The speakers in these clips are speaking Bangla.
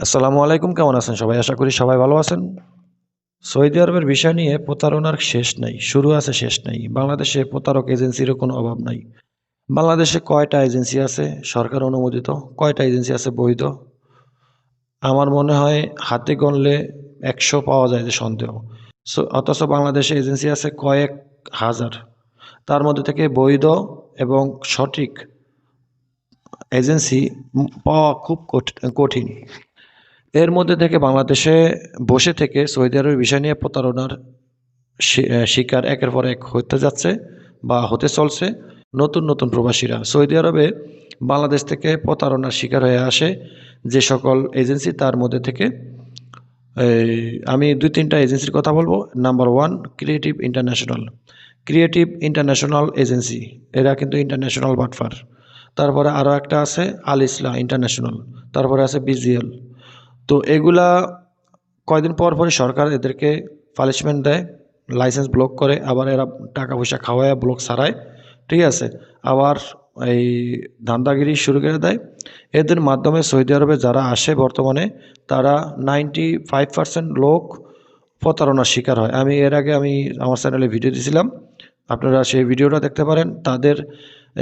আসসালামু আলাইকুম, কেমন আছেন সবাই? আশা করি সবাই ভালো আছেন। সৌদি আরবের বিষয় নিয়ে প্রতারণার শেষ নাই, শুরু আছে শেষ নাই। বাংলাদেশে প্রতারক এজেন্সিরও কোনো অভাব নাই। বাংলাদেশে কয়টা এজেন্সি আছে? সরকার অনুমোদিত। কয়টা এজেন্সি আছে বৈধ? আমার মনে হয় হাতে গণলে একশো পাওয়া যায় যে সন্দেহ। সো, অথচ বাংলাদেশে এজেন্সি আছে কয়েক হাজার। তার মধ্যে থেকে বৈধ এবং সঠিক এজেন্সি পাওয়া খুব কঠ- কঠিন। এর মধ্যে থেকে বাংলাদেশে বসে থেকে সৌদি আরবের বিষয় নিয়ে প্রতারণার শিকার একের পর এক হতে যাচ্ছে বা হতে চলছে নতুন নতুন প্রবাসীরা। সৌদি আরবে বাংলাদেশ থেকে প্রতারণার শিকার হয়ে আসে যে সকল এজেন্সি, তার মধ্যে থেকে আমি দুই, তিনটা এজেন্সির কথা বলব। Number one, creative international. Creative international agency, এরা কিন্তু ইন্টারন্যাশনাল বাটফার। তারপরে আরও একটা আছে আল ইসলা ইন্টারন্যাশনাল। তারপরে আছে বিজিএল। তো এগুলা কয়দিন পর পরই সরকার এদেরকে পানিশমেন্ট দেয় লাইসেন্স ব্লক করে, আবার এরা টাকা পয়সা খাওয়ায় ব্লক সারায় ঠিক আছে? আবার এই ধান্দাগিরি শুরু করে দেয়। এদের মাধ্যমে সৌদি আরবে যারা আসে বর্তমানে, তারা নাইনটি ফাইভ পার্সেন্ট লোক প্রতারণার শিকার হয়। আমি এর আগে আমি আমার চ্যানেলে ভিডিও দিয়েছিলাম। আপনারা সেই ভিডিওটা দেখতে পারেন। তাদের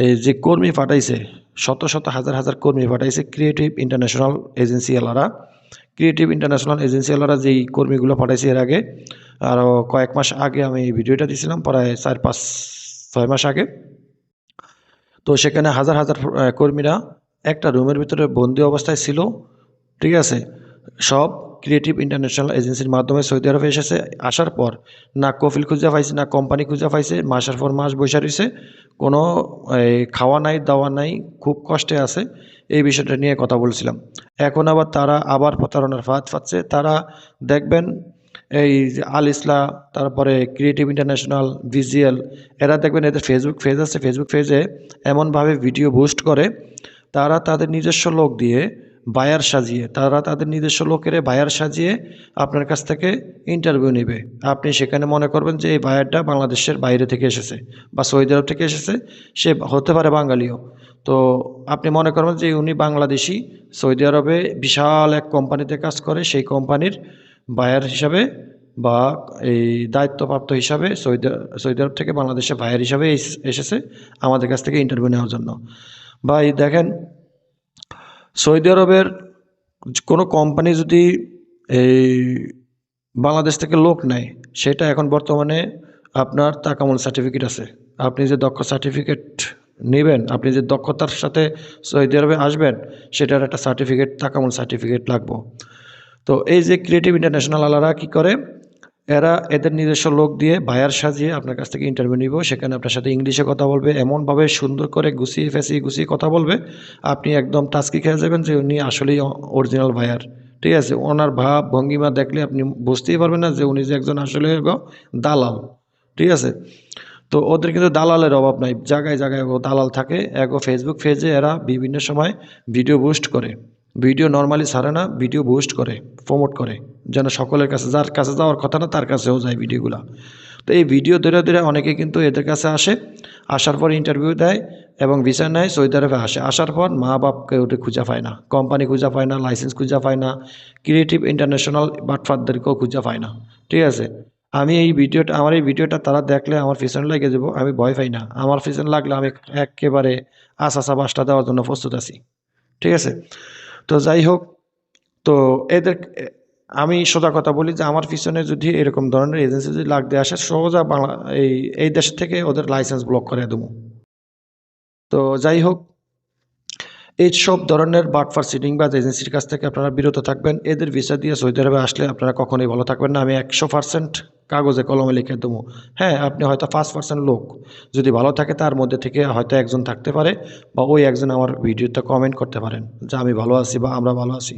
এই যে কর্মী পাঠাইছে, শত শত হাজার হাজার কর্মী পাঠাইছে ক্রিয়েটিভ ইন্টারন্যাশনাল এজেন্সি এলারা ক্রিয়েটিভ ইন্টারন্যাশনাল এজেন্সি ওরা যেই কর্মীগুলো পাঠাইছে এর আগে আরও কয়েক মাস আগে আমি এই ভিডিওটা দিয়েছিলাম প্রায় চার পাঁচ, ছয় মাস আগে। তো সেখানে হাজার হাজার কর্মীরা একটা রুমের ভিতরে বন্দি অবস্থায় ছিল, ঠিক আছে? সব ক্রিয়েটিভ ইন্টারন্যাশনাল এজেন্সির মাধ্যমে সৌদি আরবে এসেছে। আসার পর না কফিল খুঁজে পাইছে, না কোম্পানি খুঁজে পাইছে। মাসের পর মাস বসে রয়েছে কোনো খাওয়া নাই, দাওয়া নাই, খুব কষ্টে আছে। এই বিষয়টা নিয়ে কথা বলছিলাম। এখন আবার তারা আবার প্রতারণার ফাঁদ পাচ্ছে। তারা দেখবেন এই আল ইসলা, তারপরে ক্রিয়েটিভ ইন্টারন্যাশনাল ভিজিএল এরা দেখবেন এদের ফেসবুক পেজ আছে। ফেসবুক পেজে এমনভাবে ভিডিও বুস্ট করে। তারা তাদের নিজস্ব লোক দিয়ে বায়ার সাজিয়ে, তারা তাদের নিজস্ব লোকের বায়ার সাজিয়ে আপনার কাছ থেকে ইন্টারভিউ নেবে। আপনি সেখানে মনে করবেন যে এই বায়ারটা বাংলাদেশের বাইরে থেকে এসেছে বা সৌদি আরব থেকে এসেছে, সে হতে পারে বাঙালিও। তো আপনি মনে করবেন যে উনি বাংলাদেশি, সৌদি আরবে বিশাল এক কোম্পানিতে কাজ করে, সেই কোম্পানির বায়ার হিসাবে বা এই দায়িত্বপ্রাপ্ত হিসাবে সৌদি সৌদি আরব থেকে বাংলাদেশে বায়ার হিসাবে এস- এসেছে আমাদের কাছ থেকে ইন্টারভিউ নেওয়ার জন্য। বা দেখেন সৌদি আরবের কোনো কোম্পানি যদি এই বাংলাদেশ থেকে লোক নেয়, সেটা এখন বর্তমানে আপনার তাকামুল সার্টিফিকেট আছে। আপনি যে দক্ষ সার্টিফিকেট নেবেন, আপনি যে দক্ষতার সাথে সৌদি আরবে আসবেন, সেটার একটা সার্টিফিকেট তাকামুল সার্টিফিকেট লাগবো। তো এই যে ক্রিয়েটিভ ইন্টারন্যাশনাল আলারা কী করে এরা এদের নিজস্ব লোক দিয়ে বায়ার সাজিয়ে আপনার কাছ থেকে ইন্টারভিউ নিব। সেখানে আপনার সাথে ইংলিশে কথা বলবে, এমনভাবে সুন্দর করে গুছিয়ে ফেঁচিয়ে গুছিয়ে কথা বলবে। আপনি একদম টাস্কি খেয়ে যাবেন যে উনি আসলেই অরিজিনাল বায়ার ঠিক আছে? ওনার ভাব, ভঙ্গিমা দেখলে আপনি বুঝতেই পারবেন না যে উনি যে একজন আসলে দালাল। ঠিক আছে? তো ওদের কিন্তু দালালের অভাব নাই। জায়গায় জায়গায় দালাল থাকে, এগো ফেসবুক পেজে এরা বিভিন্ন সময় ভিডিও বুস্ট করে। ভিডিও নর্মালি ছাড়ে না ভিডিও বুস্ট করে প্রমোট করে। যেন সকলের কাছে, যার কাছে যাওয়ার কথা না, তার কাছেও যায় ভিডিওগুলো। তো এই ভিডিও ধরে ধরে অনেকে কিন্তু এদের কাছে আসে, আসার পর ইন্টারভিউ দেয় এবং ভিসা নেয়, সৌদি আরবে আসে। আসার পর মা বাপকে ওটা খুঁজে পায় না কোম্পানি খুঁজে পায় না লাইসেন্স খুঁজে পায় না ক্রিয়েটিভ ইন্টারন্যাশনাল বাটফারদেরকেও খুঁজে পায় না। ঠিক আছে? আমি এই ভিডিওটা, আমার এই ভিডিওটা তারা দেখলে আমার পিছনে লেগে যাব, আমি ভয় পাই না। আমার পিছনে লাগলে আমি একেবারে আশা বাসটা দেওয়ার জন্য প্রস্তুত আছি। ঠিক আছে? তো যাই হোক, তো এদের আমি সোজা কথা বলি যে আমার পিছনে যদি এরকম ধরনের এজেন্সি যদি লাগতে আসে সোজা বাংলা, এই এই দেশ থেকে ওদের লাইসেন্স ব্লক করে দেবো। তো যাই হোক, এই সব ধরনের বাটফার সিটিং বা এজেন্সির কাছ থেকে আপনারা বিরত থাকবেন। এদের ভিসা দিয়ে সৌদি আরবে আসলে আপনারা কখনোই ভালো থাকবেন না। আমি একশো পার্সেন্ট কাগজে কলমে লিখে দেবো। হ্যাঁ আপনি হয়তো পাঁচ পার্সেন্ট লোক যদি ভালো থাকে, তার মধ্যে থেকে হয়তো একজন থাকতে পারে বা ওই একজন আমার ভিডিওতে কমেন্ট করতে পারেন যে আমি ভালো আছি বা আমরা ভালো আছি।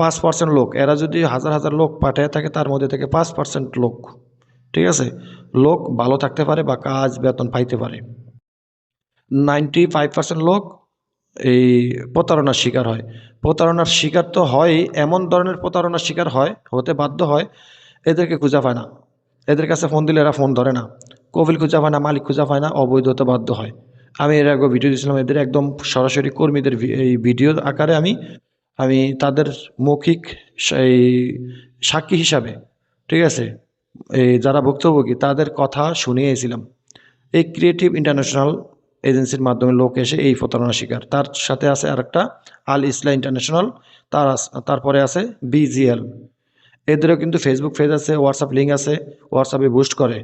পাঁচ পার্সেন্ট লোক। এরা যদি হাজার হাজার লোক পাঠিয়ে থাকে, তার মধ্যে থেকে পাঁচ পার্সেন্ট লোক। ঠিক আছে? লোক ভালো থাকতে পারে বা কাজ, বেতন পাইতে পারে। নাইনটি ফাইভ পার্সেন্ট লোক এই প্রতারণার শিকার হয়। প্রতারণার শিকার তো হয়, এমন ধরনের প্রতারণার শিকার হয়, হতে বাধ্য হয়, এদেরকে খুঁজে পায় না। এদের কাছে ফোন দিলে এরা ফোন ধরে না। কফিল খুঁজে পায় না, মালিক খুঁজে পায় না, অবৈধ হতে বাধ্য হয়। আমি এর আগে ভিডিও দিয়েছিলাম, এদের একদম সরাসরি কর্মীদের এই ভিডিও আকারে আমি আমি তাদের মৌখিক এই সাক্ষী হিসাবে, ঠিক আছে? এই যারা ভুক্তভোগী, তাদের কথা শুনিয়েছিলাম। এই ক্রিয়েটিভ ইন্টারন্যাশনাল এজেন্সির মাধ্যমে লোক এসে এই প্রতারণা শিকার। তার সাথে আছে আরেকটা, আল ইসলা ইন্টারন্যাশনাল তার তারপরে আছে বিজিএল এদেরও কিন্তু ফেসবুক পেজ আছে হোয়াটসঅ্যাপ লিঙ্ক আছে হোয়াটসঅ্যাপে বুস্ট করে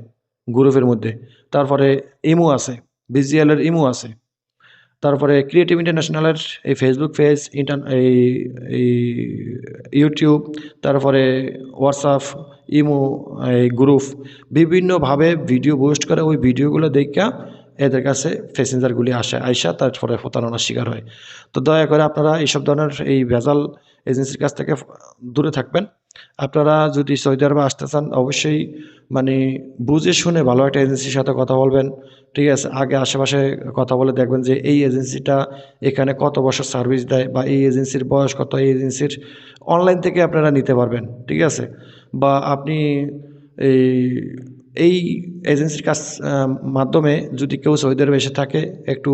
গ্রুপের মধ্যে। তারপরে ইমো আছে বিজিএলের ইমো আছে। তারপরে ক্রিয়েটিভ ইন্টারন্যাশনালের এই ফেসবুক পেজ ইন্টার এই এই ইউটিউব তারপরে হোয়াটসঅ্যাপ ইমো এই গ্রুপ বিভিন্নভাবে ভিডিও পোস্ট করে ওই ভিডিওগুলো দেখা এদের কাছে প্যাসেঞ্জারগুলি আসে, আইসা তারপরে প্রতারণার শিকার হয়। তো দয়া করে আপনারা এইসব ধরনের এই ভেজাল এজেন্সির কাছ থেকে দূরে থাকবেন। আপনারা যদি সৌদি আরবে আসতে চান, অবশ্যই মানে বুঝে শুনে ভালো একটা এজেন্সির সাথে কথা বলবেন। ঠিক আছে, আগে আশেপাশে কথা বলে দেখবেন যে এই এজেন্সিটা এখানে কত বছর সার্ভিস দেয় বা এই এজেন্সির বয়স কত, এই এজেন্সির অনলাইন থেকে আপনারা নিতে পারবেন। ঠিক আছে? বা আপনি এই এই এজেন্সির কাজ মাধ্যমে যদি কেউ সৌদি আরবে এসে থাকে, একটু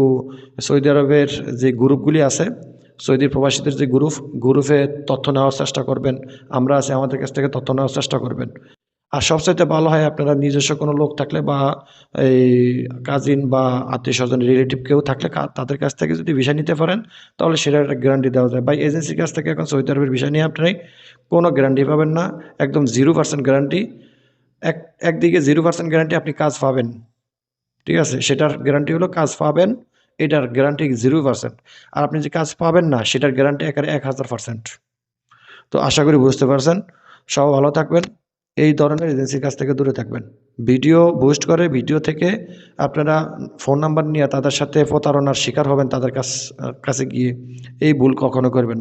সৌদি আরবের যে গ্রুপগুলি আছে সৌদি প্রবাসীদের যে গ্রুপ গ্রুপে তথ্য নেওয়ার চেষ্টা করবেন, আমরা আছি আমাদের কাছ থেকে তথ্য নেওয়ার চেষ্টা করবেন। আর সবচাইতে ভালো হয় আপনারা নিজস্ব কোনো লোক থাকলে বা এই কাজিন বা আত্মীয় স্বজন রিলেটিভ কেউ থাকলে তাদের কাছ থেকে যদি ভিসা নিতে পারেন, তাহলে সেটার একটা গ্যারান্টি দেওয়া যায়। বা এজেন্সির কাছ থেকে এখন সৌদি আরবের ভিসা নিয়ে আপনি কোনো গ্যারান্টি পাবেন না, একদম জিরো পার্সেন্ট গ্যারান্টি এক, একদিকে জিরো পার্সেন্ট গ্যারান্টি আপনি কাজ পাবেন। ঠিক আছে? সেটার গ্যারান্টি হলো কাজ পাবেন এটার গ্যারান্টি জিরো পার্সেন্ট আর আপনি যে কাজ পাবেন না, সেটার গ্যারান্টি একারে এক হাজার পার্সেন্ট তো আশা করি বুঝতে পারছেন। সব ভালো থাকবেন। এই ধরনের এজেন্সির কাছ থেকে দূরে থাকবেন। ভিডিও বুস্ট করে, ভিডিও থেকে আপনারা ফোন নাম্বার নিয়ে তাদের সাথে প্রতারণার শিকার হবেন তাদের কাছ, কাছে গিয়ে। এই ভুল কখনো করবেন